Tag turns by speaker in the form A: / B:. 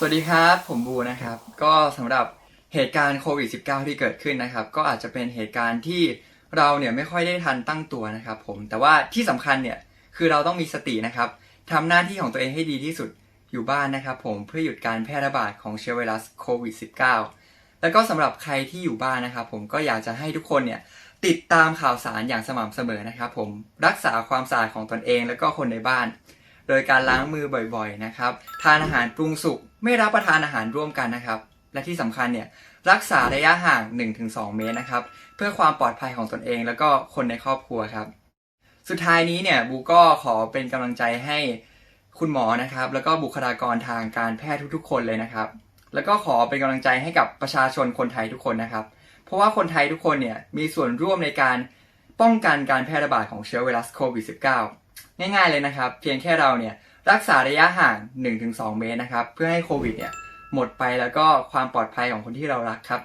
A: สวัสดีครับ ผมบูนะครับ ก็สำหรับเหตุการณ์โควิด -19 ที่เกิดขึ้นนะครับ ก็อาจจะเป็นเหตุการณ์ที่เราเนี่ยไม่ค่อยได้ทันตั้งตัวนะครับผมแต่ว่าที่สำคัญเนี่ยคือเราต้องมีสตินะครับทำหน้าที่ของตัวเองให้ดีที่สุดอยู่บ้านนะครับผมเพื่อหยุดการแพร่ระบาดของเชื้อไวรัสโควิด -19 แล้วก็สำหรับใครที่อยู่บ้านนะครับผมก็อยากจะให้ทุกคนเนี่ยติดตามข่าวสารอย่างสม่ำเสมอนะครับผมรักษาความสะอาดของตนเอง แล้วก็คนในบ้าน โดยการล้างมือบ่อยๆนะครับทานอาหารปรุงสุก ไม่รับประทานอาหารร่วมกันนะครับ และที่สำคัญเนี่ยรักษาระยะห่าง 1-2 เมตรนะครับ เพื่อความปลอดภัยของตนเอง แล้วก็คนในครอบครัวครับ สุดท้ายนี้เนี่ยบูก็ขอเป็นกำลังใจให้คุณหมอนะครับ แล้วก็บุคลากรทางการแพทย์ทุก ๆ คนเลยนะครับ แล้วก็ขอเป็นกำลังใจให้กับประชาชนคนไทยทุกคนนะครับ เพราะว่าคนไทยทุกคนเนี่ยมีส่วนร่วมในการป้องกันการแพร่ระบาดของเชื้อไวรัสโควิด -19 ง่ายๆเลยนะครับ เพียงแค่เราเนี่ย รักษาระยะห่าง 1-2 เมตรนะครับ เพื่อให้โควิดเนี่ยหมดไปแล้วก็ความปลอดภัยของคนที่เรารักครับ